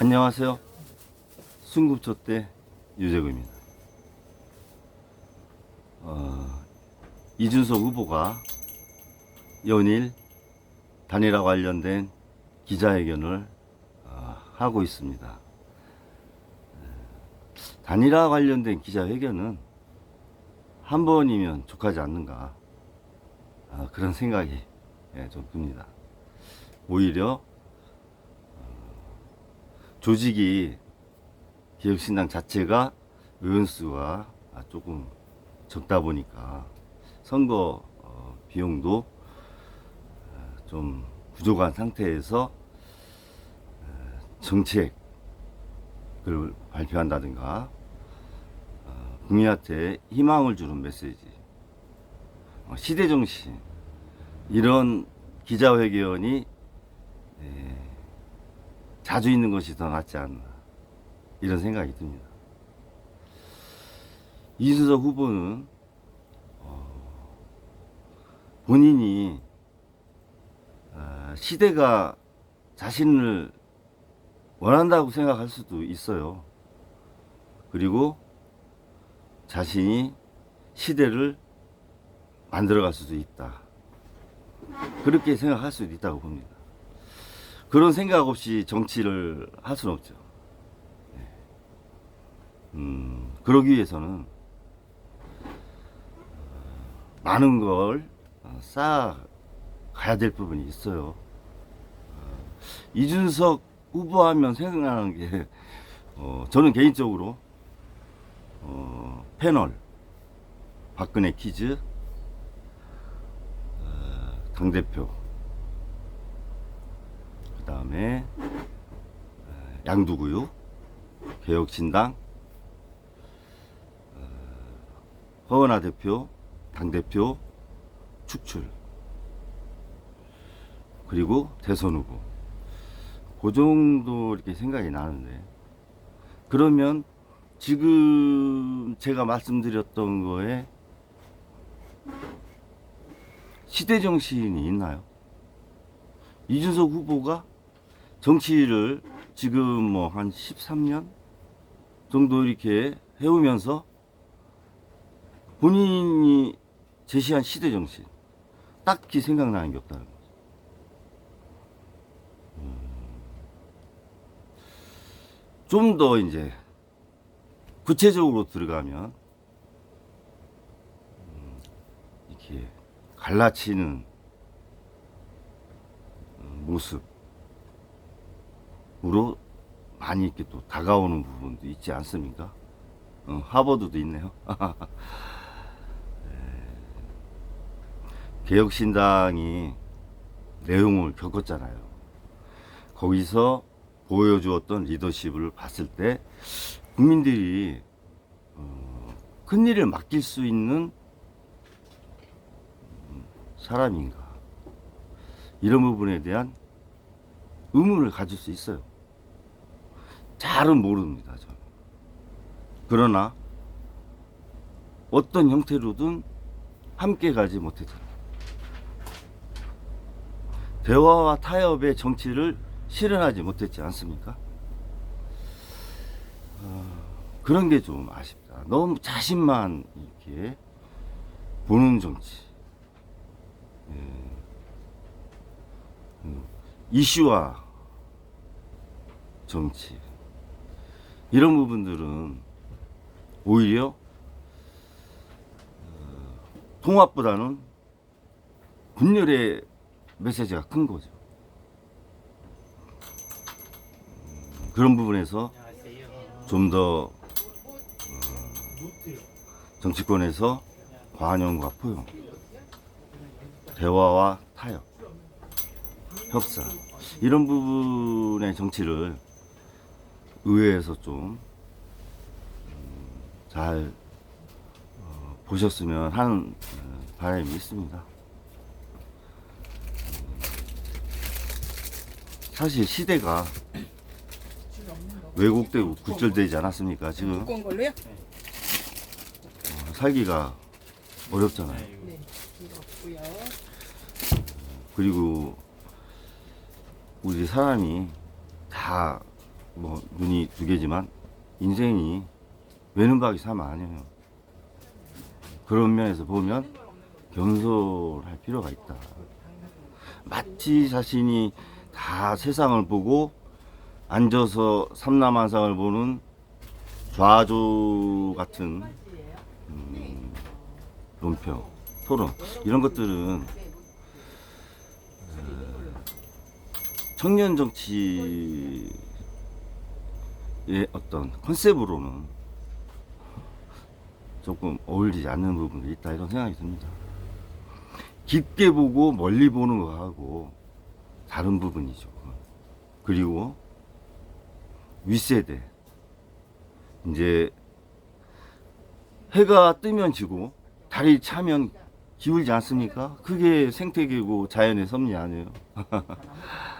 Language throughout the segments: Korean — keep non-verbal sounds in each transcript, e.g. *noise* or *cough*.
안녕하세요. 순급초 때 유재구입니다. 어, 이준석 후보가 연일 단일화 관련된 기자회견을 어, 하고 있습니다. 단일화 관련된 기자회견은 한 번이면 족하지 않는가 아, 그런 생각이 예, 좀 듭니다. 오히려 조직이 기업신당 자체가 의원수가 아, 조금 적다 보니까 선거 어, 비용도 어, 좀 부족한 상태에서 어, 정책을 발표한다든가 어, 국민한테 희망을 주는 메시지 어, 시대 정신 이런 기자회견이 예, 자주 있는 것이 더 낫지 않나 이런 생각이 듭니다. 이준석 후보는 어, 본인이 아, 시대가 자신을 원한다고 생각할 수도 있어요. 그리고 자신이 시대를 만들어갈 수도 있다. 그렇게 생각할 수도 있다고 봅니다. 그런 생각 없이 정치를 할 수는 없죠. 네. 음, 그러기 위해서는 어, 많은 걸 어, 쌓아가야 될 부분이 있어요. 어, 이준석 후보하면 생각나는 게 어, 저는 개인적으로 어, 패널 박근혜 퀴즈 어, 당대표 그 다음에 양두구유, 개혁신당, 어, 허은하 대표, 당대표, 축출, 그리고 대선 후보. 그 정도 이렇게 생각이 나는데, 그러면 지금 제가 말씀드렸던 거에 시대 정신이 있나요? 이준석 후보가 정치를 지금 뭐 한 13년 정도 이렇게 해오면서 본인이 제시한 시대 정신 딱히 생각나는 게 없다는 거죠. 좀 더 이제 구체적으로 들어가면 음, 이렇게 갈라치는 모습 으로 많이 이렇게 또 다가오는 부분도 있지 않습니까? 어, 하버드도 있네요. *laughs* 네. 개혁신당이 내용을 겪었잖아요. 거기서 보여주었던 리더십을 봤을 때 국민들이 어, 큰 일을 맡길 수 있는 음, 사람인가 이런 부분에 대한 의문을 가질 수 있어요. 잘은 모릅니다. 그러나 어떤 형태로든 함께 가지 못했잖아요. 대화와 타협의 정치를 실현하지 못했지 않습니까? 어, 그런 게 좀 아쉽다. 너무 자신만 이렇게 보는 정치. 예. 음, 이슈와 정치. 이런 부분들은 오히려 어, 통합보다는 분열의 메시지가 큰 거죠. 음, 그런 부분에서 좀더 어, 정치권에서 관용과 포용, 대화와 타협, 협상 이런 부분의 정치를 의회에서 좀 잘 보셨으면 하는 어, 바람이 있습니다. 사실 시대가 왜곡되고 굴절되지 않았습니까? 지금 두꺼운 걸로요? 어, 살기가 어렵잖아요. 네. 이거 없고요. 그리고 우리 사람이 다 뭐 눈이 두 개지만 인생이 외눈박이 삼 아니에요. 그런 면에서 보면 겸손할 필요가 있다. 마치 자신이 다 세상을 보고 앉아서 삼남한상을 보는 좌조 같은 음, 논평, 토론 이런 것들은 어, 청년 정치 의 어떤 컨셉으로는 조금 어울리지 않는 부분이 있다 이런 생각이 듭니다. 깊게 보고 멀리 보는 거하고 다른 부분이죠. 그리고 윗세대 이제 해가 뜨면 지고 달이 차면 기울지 않습니까? 그게 생태계고 자연의 섭리 아니에요. *laughs*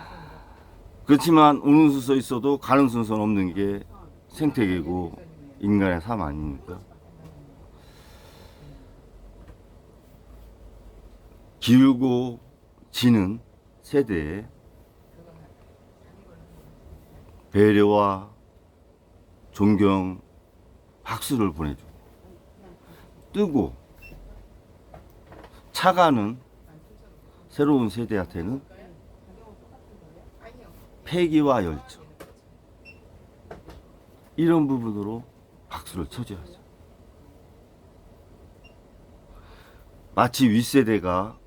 그렇지만 오는 순서 있어도 가는 순서는 없는 게 생태계고 인간의 삶 아닙니까? 기울고 지는 세대에 배려와 존경, 박수를 보내주고 뜨고 차가는 새로운 세대한테는 패기와 열정 이런 부분으로 박수를 쳐줘야죠. 마치 윗세대가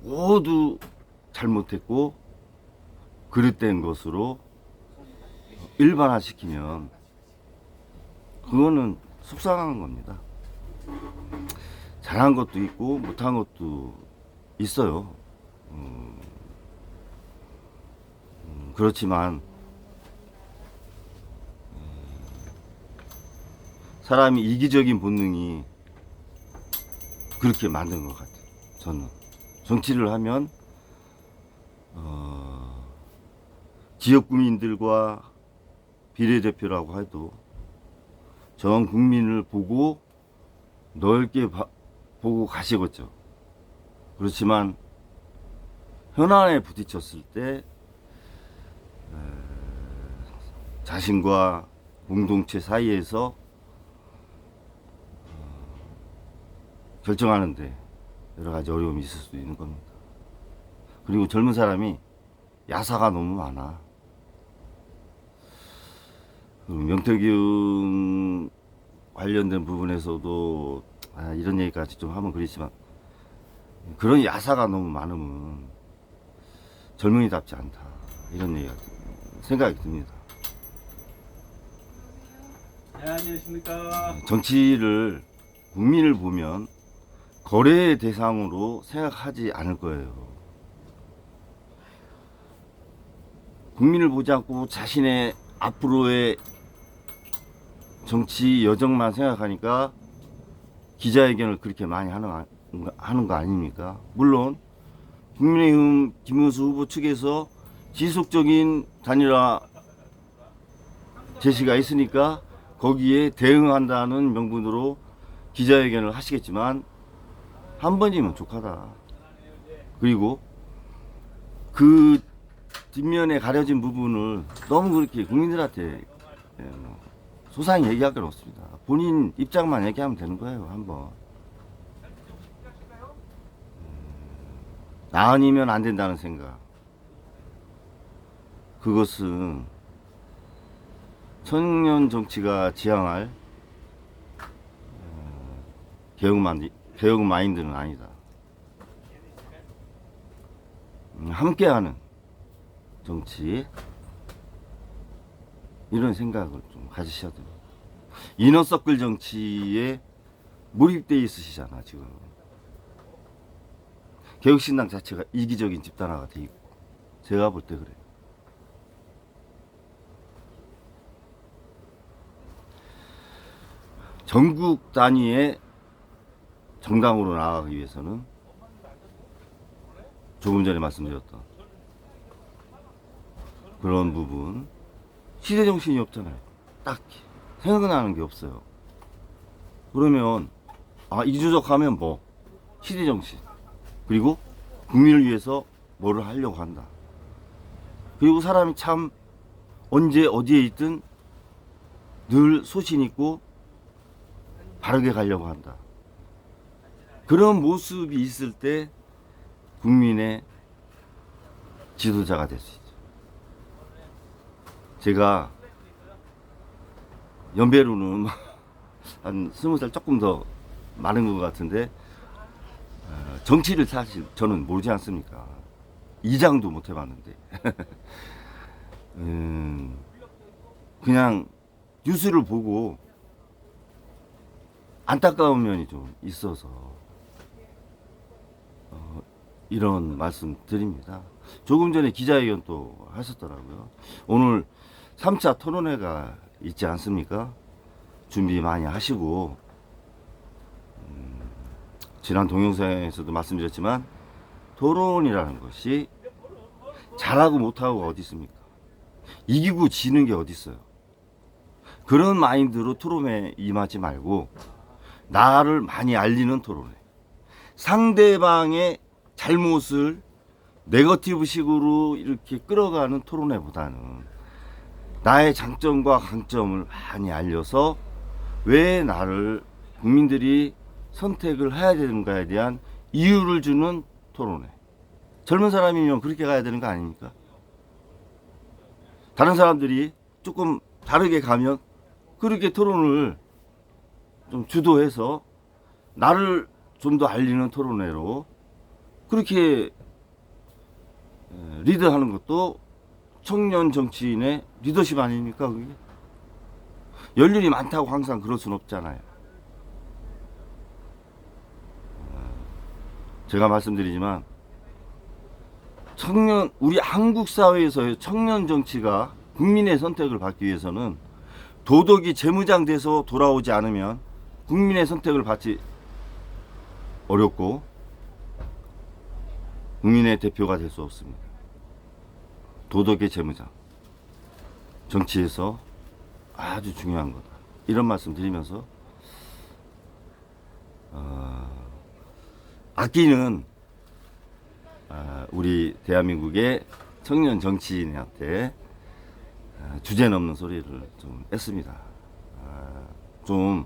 모두 잘못했고 그릇된 것으로 일반화시키면 그거는 속상한 겁니다. 잘한 것도 있고 못한 것도 있어요. 음, 음, 그렇지만 음, 사람이 이기적인 본능이 그렇게 만든 것 같아요. 저는 정치를 하면 어, 지역 구민들과 비례대표라고 해도 전 국민을 보고 넓게 봐- 보고 가시겠죠. 그렇지만 현안에 부딪혔을 때 에, 자신과 공동체 사이에서 어, 결정하는데 여러 가지 어려움이 있을 수도 있는 겁니다. 그리고 젊은 사람이 야사가 너무 많아. 그 명태균 관련된 부분에서도 아, 이런 얘기까지 좀 하면 그렇지만 그런 야사가 너무 많으면 젊은이답지 않다 이런 얘기가 생각이 듭니다. 네, 안녕하십니까. 정치를 국민을 보면 거래의 대상으로 생각하지 않을 거예요. 국민을 보지 않고 자신의 앞으로의 정치 여정만 생각하니까 기자회견을 그렇게 많이 하는, 거- 하는 거 아닙니까? 물론 국민의힘 김문수 후보 측에서 지속적인 단일화 제시가 있으니까 거기에 대응한다는 명분으로 기자회견을 하시겠지만 한 번이면 족하다. 그리고 그 뒷면에 가려진 부분을 너무 그렇게 국민들한테 예, 뭐 소상히 얘기할 건 없습니다. 본인 입장만 얘기하면 되는 거예요, 한번. 나 아니면 안 된다는 생각. 그것은 청년 정치가 지향할 어, 개혁 마인드, 개혁 마인드는 아니다. 음, 함께하는 정치 이런 생각을 좀 가지셔야 돼요. 이너서클 정치에 몰입돼 있으시잖아 지금. 개혁신당 자체가 이기적인 집단화가 돼 있고 제가 볼 때 그래요. 전국 단위의 정당으로 나아가기 위해서는 조금 전에 말씀드렸던 그런 부분 시대 정신이 없잖아요. 딱히 생각나는 게 없어요. 그러면 아 이주적하면 뭐 시대 정신 그리고 국민을 위해서 뭐를 하려고 한다. 그리고 사람이 참 언제 어디에 있든 늘 소신 있고 바르게 가려고 한다. 그런 모습이 있을 때 국민의 지도자가 될 수 있죠. 제가 연배로는 *laughs* 한 스무 살 조금 더 많은 것 같은데 어, 정치를 사실 저는 모르지 않습니까? 이장도 못 해봤는데 *laughs* 음, 그냥 뉴스를 보고 안타까운 면이 좀 있어서 어, 이런 말씀 드립니다. 조금 전에 기자회견 또 하셨더라고요. 오늘 3차 토론회가 있지 않습니까? 준비 많이 하시고 음, 지난 동영상에서도 말씀드렸지만 토론이라는 것이 잘하고 못하고 어디 있습니까? 이기고 지는 게 어디 있어요? 그런 마인드로 토론에 임하지 말고 나를 많이 알리는 토론회. 상대방의 잘못을 네거티브식으로 이렇게 끌어가는 토론회보다는 나의 장점과 강점을 많이 알려서 왜 나를 국민들이 선택을 해야 되는가에 대한 이유를 주는 토론회. 젊은 사람이면 그렇게 가야 되는 거 아닙니까? 다른 사람들이 조금 다르게 가면 그렇게 토론을 좀 주도해서 나를 좀 더 알리는 토론회로 그렇게 에, 리드하는 것도 청년 정치인의 리더십 아닙니까 그게? 연륜이 많다고 항상 그럴 순 없잖아요. 어, 제가 말씀드리지만 청년 우리 한국 사회에서의 청년 정치가 국민의 선택을 받기 위해서는 도덕이 재무장돼서 돌아오지 않으면 국민의 선택을 받지 어렵고 국민의 대표가 될 수 없습니다. 도덕의 재무장 정치에서 아주 중요한 거다. 이런 말씀 드리면서 어, 아끼는 아, 우리 대한민국의 청년 정치인한테 아, 주제 넘는 소리를 좀 했습니다. 아, 좀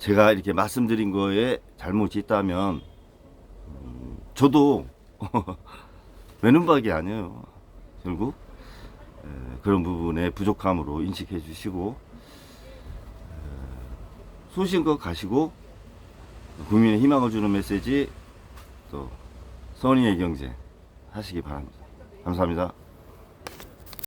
제가 이렇게 말씀드린 거에 잘못이 있다면 음, 저도 *laughs* 외눈박이 아니에요. 결국 에, 그런 부분에 부족함으로 인식해 주시고 에, 소신껏 가시고 국민의 희망을 주는 메시지 또 선의의 경제 하시기 바랍니다. 감사합니다.